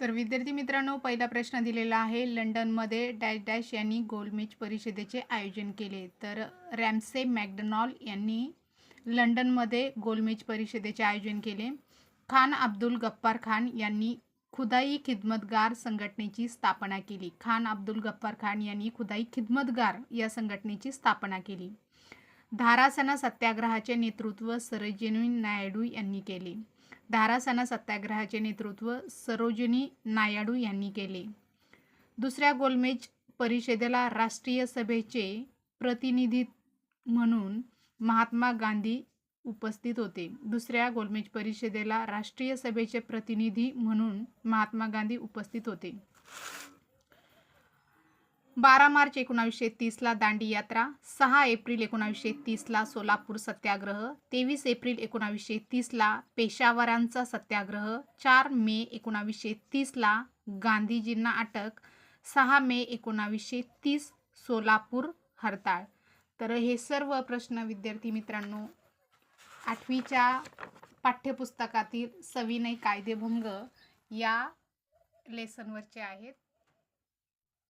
तर विद्यार्थी मित्रांनो पहिला प्रश्न दिलेला आहे. लंडनमध्ये डॅश डॅश यांनी गोलमेज परिषदेचे आयोजन केले. तर रॅमसे मॅकडॉनॉल यांनी लंडनमध्ये गोलमेज परिषदेचे आयोजन केले. खान अब्दुल गफ्फार खान यांनी खुदाई खिदमतगार संघटनेची स्थापना केली. खान अब्दुल गफ्फार खान यांनी खुदाई खिदमतगार या संघटनेची स्थापना केली. धारासना सत्याग्रहाचे नेतृत्व सरोजिनी नायडू यांनी केले. धारासना सत्याग्रहाचे नेतृत्व सरोजिनी नायडू यांनी केले. दुसऱ्या गोलमेज परिषदेला राष्ट्रीय सभेचे प्रतिनिधी म्हणून महात्मा गांधी उपस्थित होते. दुसऱ्या गोलमेज परिषदेला राष्ट्रीय सभेचे प्रतिनिधी म्हणून महात्मा गांधी उपस्थित होते. बारा मार्च एकोणावीसशे तीसला दांडी यात्रा सहा एप्रिल एकोणावीसशे तीसला सोलापूर सत्याग्रह तेवीस एप्रिल एकोणावीसशे तीसला पेशावरांचा सत्याग्रह चार मे एकोणावीसशे तीसला गांधीजींना अटक सहा मे एकोणावीसशे तीस सोलापूर हरताळ. तर हे सर्व प्रश्न विद्यार्थी मित्रांनो आठवीच्या पाठ्यपुस्तकातील सविनय कायदेभंग या लेसनवरचे आहेत.